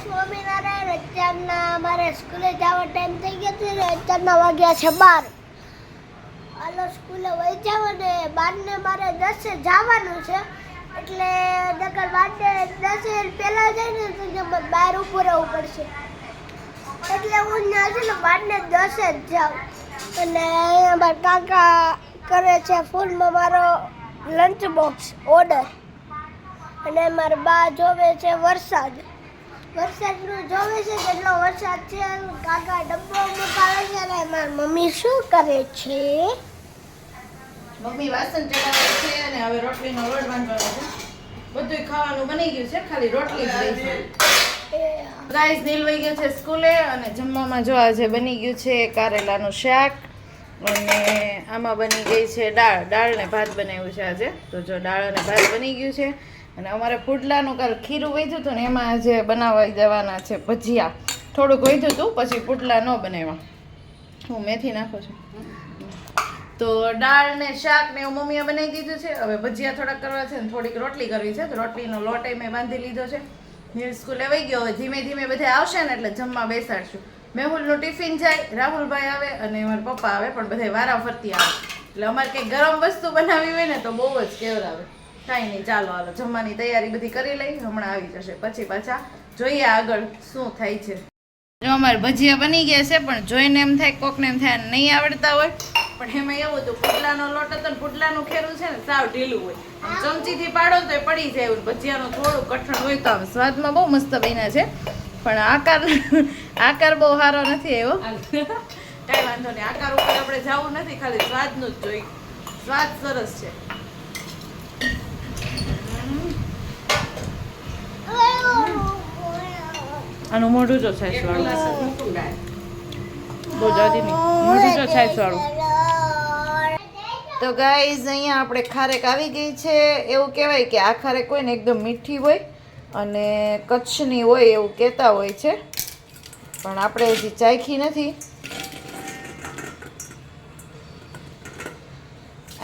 સ્વામિનારાયણ. અત્યારના મારે સ્કૂલે જવા ટાઈમ થઈ ગયો છે ને અત્યારના વાગ્યા છે બાર. હાલો સ્કૂલે વહી જાવ ને. બારને મારે દસે જવાનું છે. એટલે નકર બારને દસે પહેલાં જાય ને તો બહાર ઊભું રહેવું પડશે. એટલે હું ત્યાં છે ને બારને દસે જ જાઉં. અને અહીંયા મારા કાકા કરે છે ફૂલમાં મારો લંચ બોક્સ ઓર્ડર અને મારા બા જોવે છે વરસાદ. વરસાદનું જોવે છે કેટલો વરસાદ છે કાકા ડબ્બો મુકાવે છે અને મારી મમ્મી શું કરે છે? મમ્મી વાસણ ચડાવે છે અને હવે રોટલીનો લોટ બાંધવાનો છે. બધું ખાવાનું બની ગયું છે ખાલી રોટલી ગાઈસ નીલ વહી ગયો છે સ્કૂલે અને જમવામાં જો આજે બની ગયું છે કારેલાનું શાક અને આમાં બની ગઈ છે દાળ. દાળ ને ભાત બનાવ્યું છે આજે. તો જો દાળ અને ભાત બની ગયું છે. અને અમારે પુડલાનું કાલ ખીરું વધ્યું હતું ને એમાં આજે બનાવવા જવાના છે ભજીયા. થોડુંક વધ્યું હતું, પછી પુડલા ન બનાવ્યા. હું મેથી નાખું છું. તો દાળ ને શાક ને એવું મમ્મીએ બનાવી દીધું છે. હવે ભજીયા થોડાક કરવા છે ને થોડીક રોટલી કરવી છે. તો રોટલીનો લોટ એ મેં બાંધી લીધો છે. નીલ સ્કૂલે વહી ગયો. હવે ધીમે ધીમે બધા આવશે ને એટલે જમવા બેસાડશું. મેહુલનું ટિફિન જાય, રાહુલભાઈ આવે અને મારા પપ્પા આવે, પણ બધા વારા ફરતી આવે. એટલે અમારે કંઈક ગરમ વસ્તુ બનાવી હોય ને તો બહુ જ કેવરાવે. કાંઈ નહીં, ચાલો, હાલો, જમવાની તૈયારી બધી કરી લઈ, હમણાં આવી જશે. પછી પાછા જોઈએ આગળ શું થાય છે. જો અમારે ભજીયા બની ગયા છે, પણ જોઈને એમ થાય કોકને એમ થાય નહીં આવડતા હોય. પણ એમાં એવું હતું પુડલાનો લોટ હતો પુડલાનું ખેરું છે ને, સાવ ઢીલું હોય. ચમચીથી પાડો તો એ પડી જાય એવું, ભજીયાનું થોડું કઠણ હોય તો. આમ સ્વાદમાં બહુ મસ્ત બન્યા છે. પણ આકાર આકાર બહુ સારો નથી એવો કાંઈ વાંધો નહીં, આકાર ઉપર આપણે જવું નથી, ખાલી સ્વાદનું જ જોઈ સ્વાદ સરસ છે. આનું મોઢું જો છે વાળું બહુ જાદી નહીં. મોઢું જો છાશ વાળું તો ગાઈઝ અહીંયા આપણે ખારેક આવી ગઈ છે. એવું કહેવાય કે આ ખારેક હોય ને એકદમ મીઠી હોય અને કચ્છની હોય એવું કહેતા હોય છે. પણ આપણે હજી ચાખી નથી.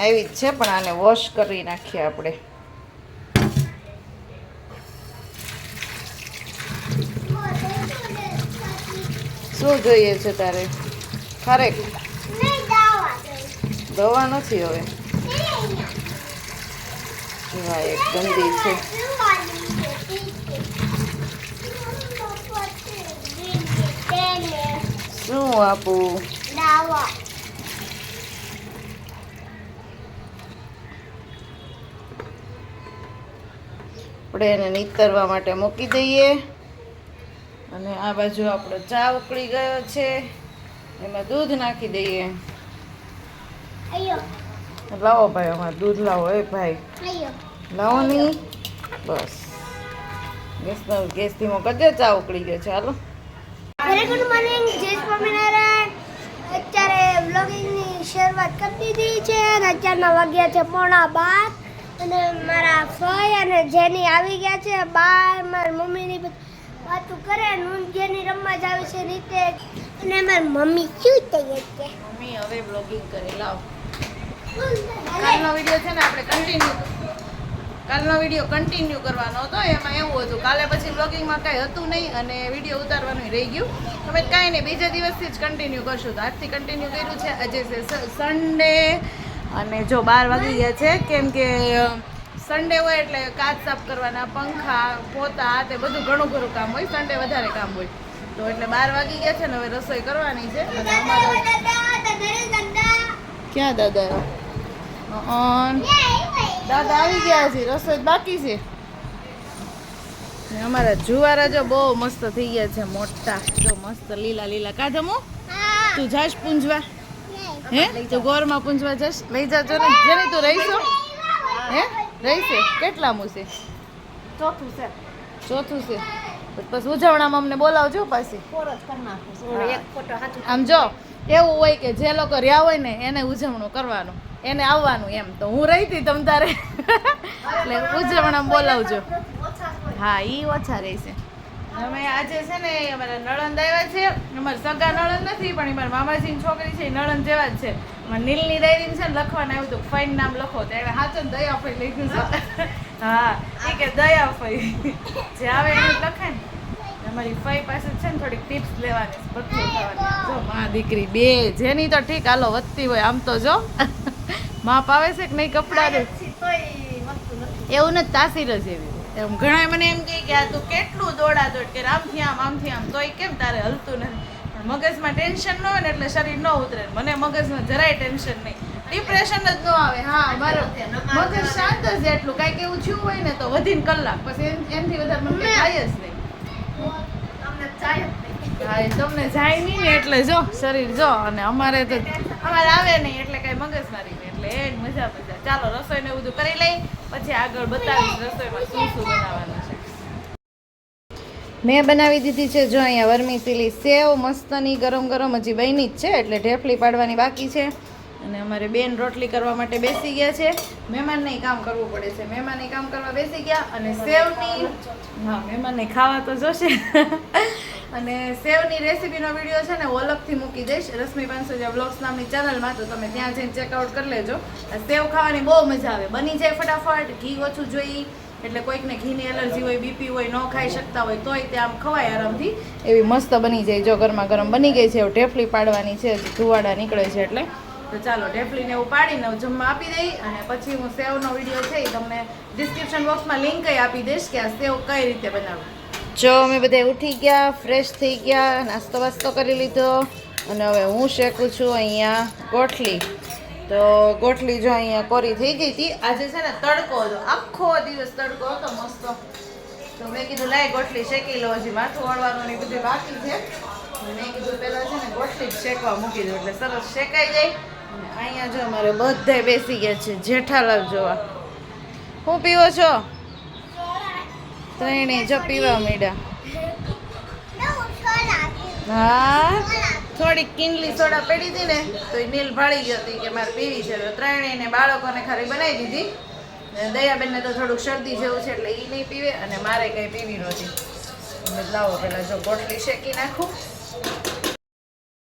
આવી જ છે પણ આને વોશ કરી નાખીએ આપણે. શું જોઈએ છે તારે? ખારેક દવા નથી હવે? હા એક ગંદી છે. શું આપું? આપણે એને નીતરવા માટે મૂકી દઈએ. અને આ બાજુ આપણો ચા ઉકળી ગયો છે. એમાં દૂધ નાખી દઈએ. લાવો ભાઈ અમારે દૂધ લાવો એ ભાઈ. લાવો નહીં. બસ. ગેસનો ગેસ ધીમો કરજો ચા ઉકળી ગયો છે. હાલો. ગુડ મોર્નિંગ જય સ્વામિનારાયણ. અત્યારે વ્લોગિંગની શરૂઆત કરી દીધી છે અને અત્યારના વાગ્યા છે પોણા બાર. અને મારા ફઈ અને જેની આવી ગયા છે બાર મારી મમ્મીની વાતો કરે હું જેની રમવા જ આવે છે રીતે અને મારી મમ્મી શું થઈ છે? મમ્મી હવે બ્લોગિંગ કરે લાવ. કાલનો વીડિયો છે ને આપણે કન્ટિન્યુ કાલનો વીડિયો કન્ટિન્યુ કરવાનો હતો. એમાં એવું હતું કાલે પછી બ્લોગિંગમાં કાંઈ હતું નહીં અને વીડિયો ઉતારવાનું રહી ગયું. હવે કાંઈ નહીં બીજા દિવસથી જ કન્ટિન્યુ કરશું. તો આજથી કન્ટિન્યુ કર્યું છે. આજે છે સન્ડે અને જો બાર વાગી ગયા છે. કેમ કે સન્ડે હોય એટલે કાચ સાફ કરવાના પંખા પોતા તે બધું ઘણું ઘણું કામ હોય. સન્ડે વધારે કામ હોય. તો એટલે બાર વાગી ગયા છે ને હવે રસોઈ કરવાની છે. ક્યાં દાદા દાદા આવી ગયા છે. રસોઈ બાકી છે. અમારા જુવારા જો બહુ મસ્ત થઈ ગયા છે મોટા. જો મસ્ત લીલા લીલા. કા જમો? તું જાશ પૂંજવા? હે? તું ગોરમાં પૂંજવા જશ? લઈ જાજો ને. જેને તું રહીશો. હે? રહીશે કેટલામું છે? ચોથું છે. ચોથું છે. પછી ઉજવણામાં અમને બોલાવજો પાછી. આમ જો એવું હોય કે જે લોકો રહ્યા હોય ને એને ઉજવણું કરવાનું. એને આવવાનું એમ. તો હું રહી હતી તમ તારે. એટલે ઉજવણામાં બોલાવજો. હા એ ઓછા રહેશે અમે આજે છે ને અમારા નળંદ આવ્યા છે. અમારા સગા નળંદ નથી પણ અમારા મામાજીની છોકરી છે એ નળંદ જેવા જ છે. નીલની ડાયરી છે ને લખવાનું આવ્યું હતું. ફાઈન નામ લખો. તો એને હાચો ને દયા ફઈ લખ્યું છે. હા એ કે દયા ફઈ. જે આવે એનું લખે ને. અમારી ફઈ પાસે છે ને થોડીક ટિપ્સ લેવાની બધું ખાવાની જો માં દીકરી બે જેની તો ઠીક હાલો વધતી હોય આમ તો જો. માપ આવે છે કે નહીં કપડાં એવું નથી તાસીર જ એવી. એમ ઘણા મને એમ કહે કે આ તું કેટલું દોડા દોડ કે આમથી આમ આમથી આમ. તોય કેમ તારે હલતું નથી? મગજમાં ટેન્શન ન હોય ને એટલે શરીર ન ઉતરે. મને મગજમાં જરાય ટેન્શન નહીં. ડિપ્રેશન જ ન આવે. હા મારો મગજ શાંત જ એટલું. કાંઈક એવું થયું હોય ને તો વધીને કલાક. પછી એમ- એનથી વધારે મને થાય જ નહીં. હા તમને જાય નહીં ને એટલે જો શરીર જો. અને અમારે તો અમારે આવે નહીં એટલે કાંઈ મગજ મારી એટલે એ મજા મજા ચાલો રસોઈ ને બધું કરી લઈ. પછી આગળ બતાવીશ રસોઈમાં શું શું બનાવવાનું છે. મેં બનાવી દીધી છે જો અહીંયા વરમીસીલી સેવ, મસ્તની, ગરમ ગરમ હજી બની જ છે, એટલે ઢેફલી પાડવાની બાકી છે. અને અમારે બેન રોટલી કરવા માટે બેસી ગયા છે. મહેમાનને કામ કરવું પડે છે. મહેમાનને કામ કરવા બેસી ગયા અને સેવની હા, મહેમાનને ખાવા તો જોશે. અને સેવની રેસીપીનો વીડિયો છે ને હું અલગથી મૂકી દઈશ. રશ્મિ પાંચસો બ્લોગ્સ નામની ચેનલમાં તો તમે ત્યાં જઈને ચેકઆઉટ કરી લેજો. સેવ ખાવાની બહુ મજા આવે. બની જાય ફટાફટ, ઘી ઓછું જોઈ એટલે કોઈકને ઘીની એલર્જી હોય, બીપી હોય, ન ખાઈ શકતા હોય, તોય તે આમ ખવાય આરામથી. એવી મસ્ત બની જાય જો ગરમા ગરમ બની ગઈ છે ઢેફલી પાડવાની છે ધુવાડા નીકળે છે એટલે. તો ચાલો ઢેફલીને એવું પાડીને જમવા આપી દઈ અને પછી હું સેવનો વીડિયો છે એ તમને ડિસ્ક્રિપ્શન બોક્સમાં લિંક આપી દઈશ કે આ સેવ કઈ રીતે બનાવવું. જો અમે બધે ઉઠી ગયા ફ્રેશ થઈ ગયા, નાસ્તો વાસ્તો કરી લીધો અને હવે હું શેકું છું અહીંયા ગોઠલી તો ગોઠલી જો અહીંયા કોરી થઈ ગઈ હતી. આજે છે ને તડકો હતો. આખો દિવસ તડકો હતો મસ્ત. તો મેં કીધું લાય ગોઠલી શેકી લો હજી માથું વળવાનું ને બધું બાકી છે. મેં કીધું પેલા છે ને ગોઠલી શેકવા મૂકી દઉં એટલે સરસ શેકાઈ જાય. અને અહીંયા જો અમારે બધાય બેસી ગયા છે. જેઠાલાલ જોવા. હું પીવો છો? ત્રણેય જો પીવા મીડા હા થોડીક કિંગલી સોડા પડી હતી ને, તો એ નીલ ભાળી ગઈ હતી કે મારે પીવી છે. તો ત્રણેયને બાળકોને ખાલી બનાવી દીધી. દયાબેનને તો થોડુંક શરદી જેવું છે એટલે એ નહીં પીવે અને મારે કંઈ પીવી નહોતી લાવો પેલા જો બોટલી શેકી નાખું.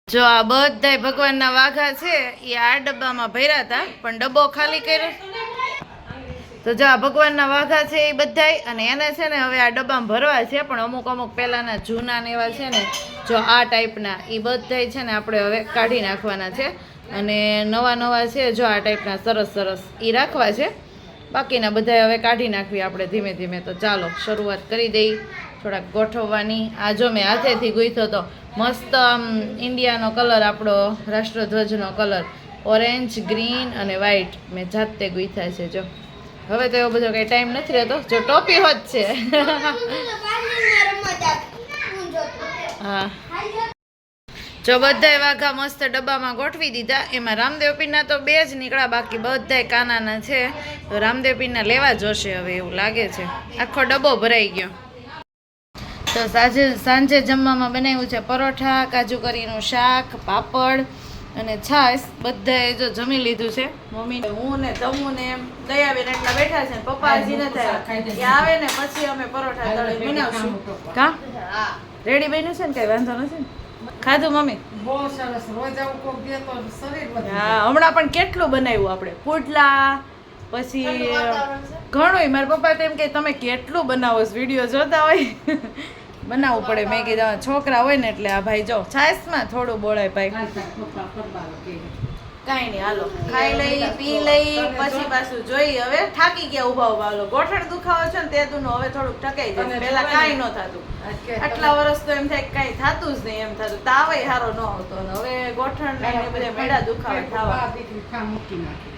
જો આ બધાય ભગવાનના વાઘા છે એ આ ડબ્બામાં ભર્યા હતા, પણ ડબ્બો ખાલી કર્યો. તો જો આ ભગવાનના વાઘા છે એ બધાય, અને એને છે ને હવે આ ડબ્બામાં ભરવા છે, પણ અમુક અમુક પહેલાંના જૂના ને એવા છે ને, જો આ ટાઈપના એ બધાય છે ને આપણે હવે કાઢી નાખવાના છે. અને નવા નવા છે, જો આ ટાઈપના સરસ સરસ એ રાખવા છે. બાકીના બધા હવે કાઢી નાખવી આપણે ધીમે ધીમે. તો ચાલો, શરૂઆત કરી દઈ. થોડાક ગોઠવવાની. આ જો મેં હાથેથી ગૂંથ્યો તો મસ્ત આમ ઇન્ડિયાનો કલર, આપણો રાષ્ટ્રધ્વજનો કલર. ઓરેન્જ, ગ્રીન અને વ્હાઈટ મેં જાતે ગૂંથ્યા છે, જો. હવે તો એવો બધો કંઈ ટાઈમ નથી રહેતો. જો ટોપી હોત છે. હા. જો બધાય વાઘા મસ્ત ડબ્બામાં ગોઠવી દીધા. એમાં રામદેવ પીરના તો બે જ નીકળ્યા, બાકી બધાય કાનાના છે. તો રામદેવ પીરના લેવા જોશે હવે એવું લાગે છે. આખો ડબ્બો ભરાઈ ગયો. તો સાંજે સાંજે જમવામાં બનાવ્યું છે પરોઠા, કાજુ કરીનું શાક, પાપડ અને છાશ બધાએ જો જમી લીધું છે. મમ્મી હું ને તમુ ને એમ દયાબેન એટલા બેઠા છે ને પપ્પા હજી નથી આવ્યા એ આવે ને પછી અમે પરોઠા તળી બનાવશું. કા? રેડી બન્યું છે ને? કઈ વાંધો નથી ને? ખાધું મમ્મી? બહુ સરસ. રોજ આવું કોક દે તો શરીર હા હમણાં પણ કેટલું બનાવ્યું આપણે? પુડલા પછી ઘણું મારા પપ્પા તો એમ કે તમે કેટલું બનાવો વીડિયો જોતા હોય. બનાવવું પડે. મેં કીધું છોકરા હોય ને એટલે આ ભાઈ જો છાશમાં થોડું બોળાય ભાઈ. કાંઈ નહીં હાલો. ખાઈ લઈ પી લઈ પછી પાછું જોઈ હવે થાકી ગયા ઊભા ઊભા હાલો ગોઠણ દુખાવો છે ને તે દુનો હવે થોડુંક ટકાઈ જાય. અને પેલા કાંઈ ન થતું. આટલા વર્ષ તો એમ થાય કે કાંઈ થતું જ નહીં એમ થતું. તાવય સારો ન આવતો ને. હવે ગોઠણ ને બધા મેળા દુખાવા થવા મૂકી નાખી.